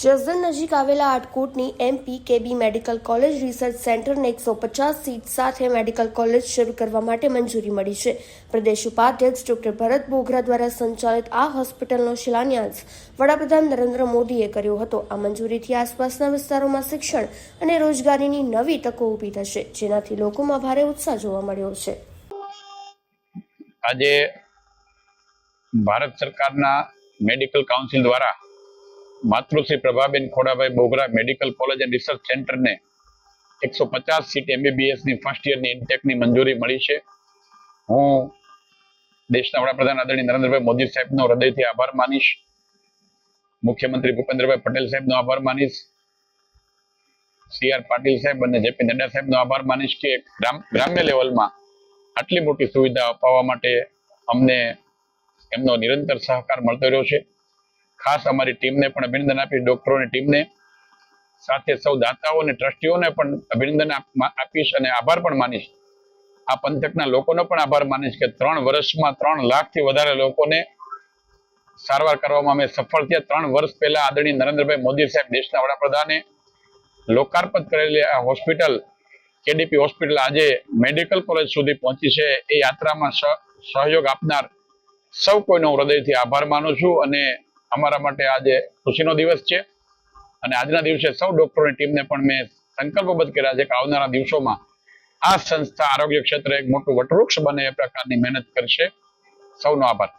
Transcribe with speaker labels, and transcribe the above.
Speaker 1: જસદણ નજીક આવેલા આટકોટની MP KB medical college research સેન્ટરને એકસો પચાસ સીટ સાથે મેડિકલ કોલેજ શરૂ કરવા માટે મંજૂરી મળી છે. પ્રદેશ ઉપાધ્યક્ષ ડોક્ટર ભરત બોગરા દ્વારા સંચાલિત આ હોસ્પિટલનો શિલાન્યાસ વડાપ્રધાન નરેન્દ્ર મોદીએ કર્યો હતો. આ મંજૂરીથી આસપાસના વિસ્તારોમાં શિક્ષણ અને રોજગારીની નવી તકો ઊભી થશે, જેનાથી લોકોમાં ભારે ઉત્સાહ જોવા મળ્યો છે.
Speaker 2: આજે ભારત સરકારના મેડિકલ કાઉન્સિલ દ્વારા Matrushri Prabhaben Khodabhai Bogra medical college and research સેન્ટરને એકસો પચાસ સીટ એમબીબીએસની ફર્સ્ટ યરની ઇન્ટેકની મંજૂરી મળી છે. હું દેશના વડાપ્રધાન આદરણીય નરેન્દ્રભાઈ મોદી સાહેબનો હૃદયથી આભાર માનીશ. મુખ્યમંત્રી ભૂપેન્દ્રભાઈ પટેલ સાહેબનો આભાર માનીશ. સી આર પાટીલ સાહેબ અને જેપી નડ્ડા સાહેબનો આભાર માનીશ કે ગ્રામ, ગ્રામ્ય લેવલમાં આટલી મોટી સુવિધા અપાવવા માટે અમને એમનો નિરંતર સહકાર મળતો રહ્યો છે. ખાસ અમારી ટીમને પણ અભિનંદન આપી, ડોક્ટરોની ટીમને. સાથે સૌ દાતાઓ અને ટ્રસ્ટીઓને પણ અભિનંદન આપીશ અને આભાર પણ માનીશ. આ પંથકના લોકોનો પણ આભાર માનીશ કે ત્રણ વર્ષમાં ત્રણ લાખથી વધારે લોકોને સારવાર કરવામાં અમે સફળ થયા. ત્રણ વર્ષ પહેલા આદરણીય નરેન્દ્રભાઈ મોદી સાહેબ દેશના વડાપ્રધાને લોકાર્પણ કરેલી આ હોસ્પિટલ, કેડીપી હોસ્પિટલ આજે મેડિકલ કોલેજ સુધી પહોંચી છે. એ યાત્રામાં સહ- સહયોગ આપનાર સૌ કોઈનો હૃદયથી આભાર માનું છું અને અમારા માટે આજે ખુશીનો દિવસ છે. અને આજના દિવસે સૌ ડોક્ટરોની ટીમને પણ મેં સંકલ્પબદ્ધ કર્યા છે કે આવનારા દિવસોમાં આ સંસ્થા આરોગ્ય ક્ષેત્રે એક મોટું વટવૃક્ષ બને એ પ્રકારની મહેનત કરશે. સૌનો આભાર.